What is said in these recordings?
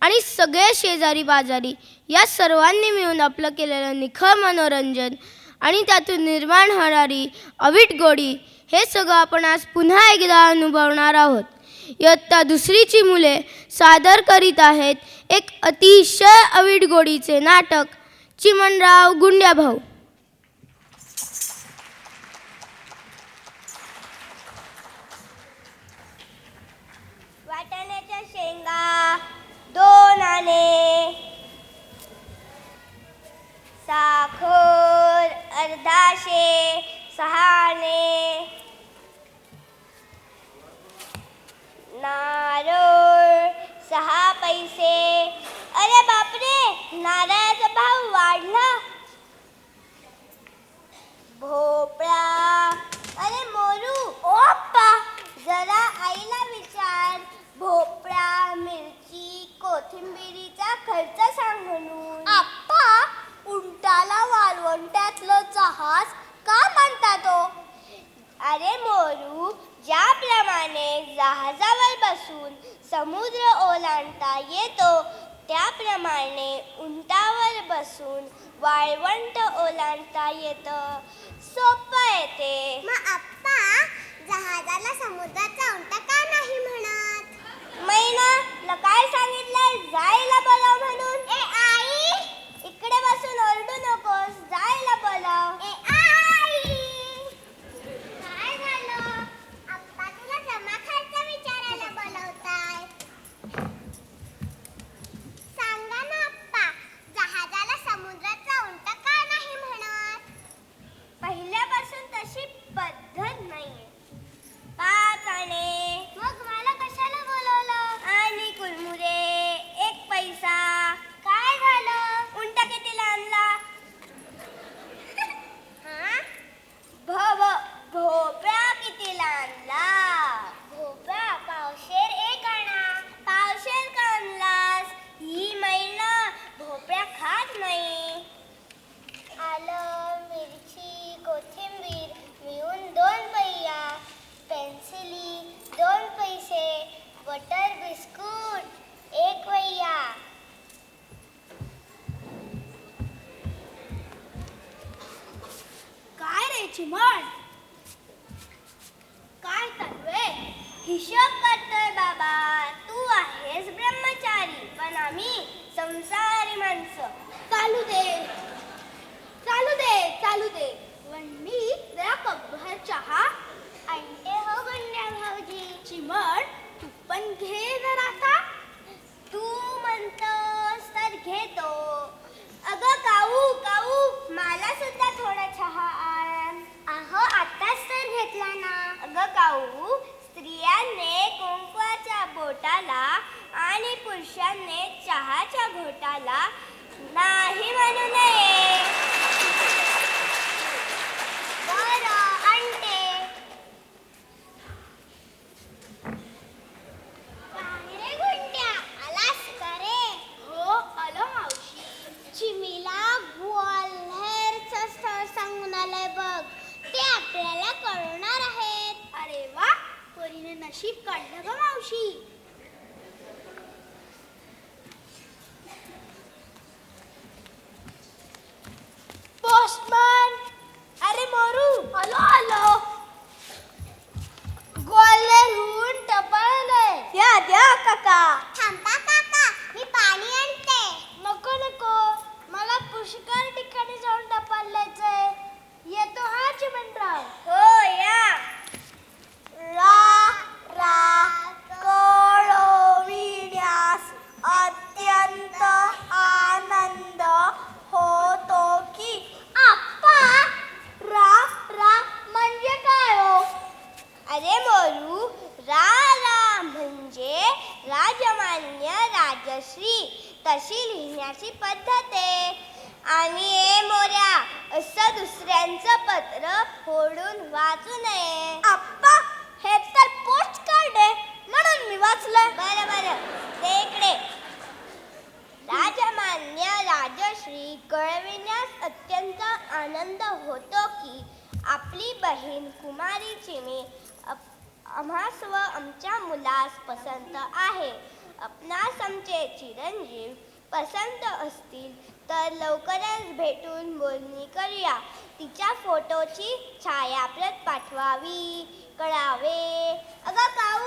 आणि सगळे शेजारी बाजारी या सर्वांनी मिळून आपलं केलेलं निखळ मनोरंजन आणि त्यातून निर्माण होणारी अवीट गोडी हे सगळं आपण आज पुन्हा एकदा अनुभवणार आहोत. इयत्ता दुसरीची मुले सादर करीत आहेत एक अतिशय अवीट गोडीचे नाटक चिमणराव गुंड्याभाऊ. नारळाचा भाव वाढला. भोपळा. अरे मोरू ओप्पा. जरा आईला विचार. भोपळा मिरची कोथिंबिरीचा खर्च सांग म्हणून. आप्पा उंटाला वाळवंट्यातलं जहाज का म्हणता तो? अरे मोरू ज्याप्रमाणे जहाजावर बसून समुद्र ओलांडता येतो त्याप्रमाणे उंटावर बसून वाळवंट ओलांडता येतं. सोपं येते मग आप्पा जहाजाला समुद्राचा उंटा का नाही म्हणत? मैना तशी पद्धत नाहीये. पाच आणे काय रे चिमण काय चालूय हिशोब करतोय बाबा. तू आहेस ब्रह्मचारी पण आम्ही संसारी माणसं. चालू दे. चालू दे चालू दे. वंडी जरा कपभर चहा आणते हो गंड्या भाऊजी. चिमण तू पण घे. पुरुषांनी चहाच्या घोटाला नाही म्हणू नये बरं आणते काय रे गुंड्या आलास का रे हो आलो मावशी चिमीला ग्वाल्हेरचं स्थळ सांगून आलंय बघ ते आपल्याला कळवणार आहेत अरे वा परीने नशीब काढलं ग मावशी पोस्टमन अरे मोरू आलो आलो ग्वाल्हेरहून टपाल द्या द्या काका थांबा काका मी पाणी आणते नको नको मला पुष्कळ ठिकाणी जाऊन टपाल द्यायचंय येतो हा चिमणराव हो या रा रा कळविण्यास अत्यंत आनंद होतो की आप्पा रा रा म्हणजे काय हो अरे मोरू रा रा म्हणजे राजमान्य राजश्री तशी लिहिण्याची पद्धत आहे. आणि ए मोऱ्या असं दुसऱ्यांचं पत्र फोडून वाचू नये. आप्पा हे तर पोस्ट कार्ड आहे म्हणून मी वाचलं. बरं बरं. ते इकडे. राजमान्य राजश्री कळविण्यास अत्यंत आनंद होतो की आपली बहीण कुमारी चिमी आम्हास व आमच्या मुलास पसंत आहे. अपना समचे चिरंजीव पसंत असतील तर लवकरच भेटून बोलणी करूया. तिच्या फोटोची छायाप्रत पाठवावी. कळावे. अगं का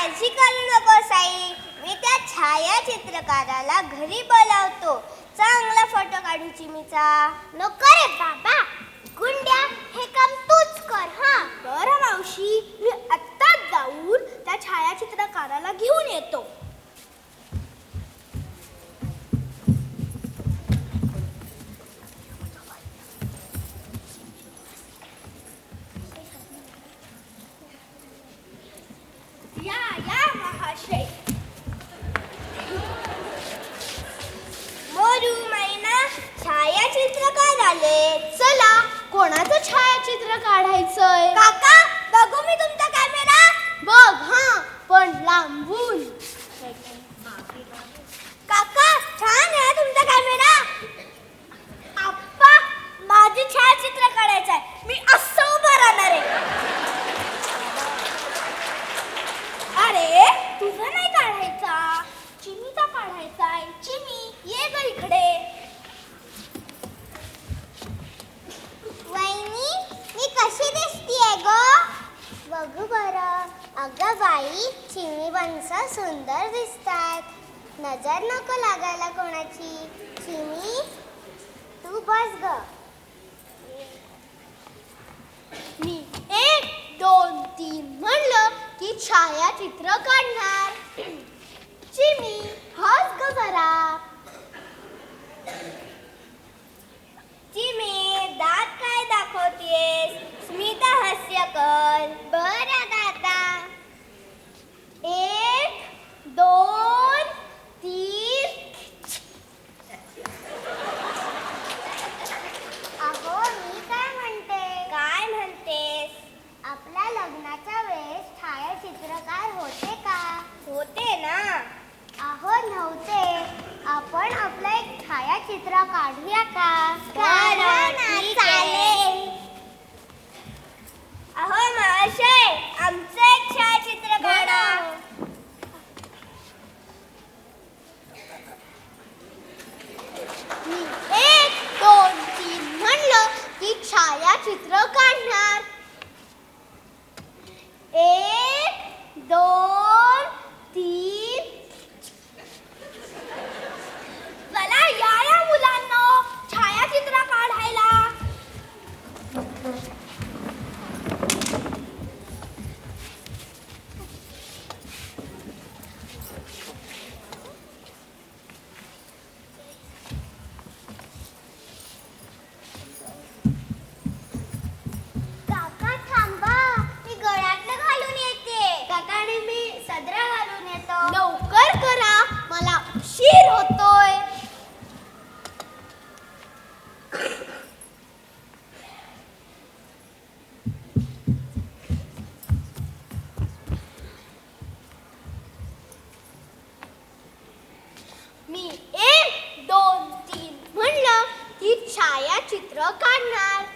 काळजी करू नको साई. मी त्या छायाचित्रकाराला घरी बोलावतो. चांगला फोटो काढू चिमीचा नको रे बाबा. गुंड्या हे काम तूच कर हा. बरं मावशी मी आत्ताच जाऊन त्या छायाचित्रकाराला घेऊन येतो. सुंदर दिसतात. नजर नको लागायला कोणाची. चिमी तू बस ग. मी एक दोन तीन म्हणलं की छायाचित्र काढणार. चिमी हस ग बरा trocar nada.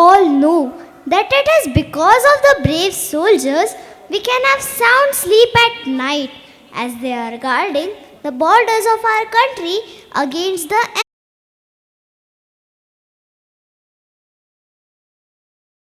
All know that it is because of the brave soldiers we can have sound sleep at night as they are guarding the borders of our country against the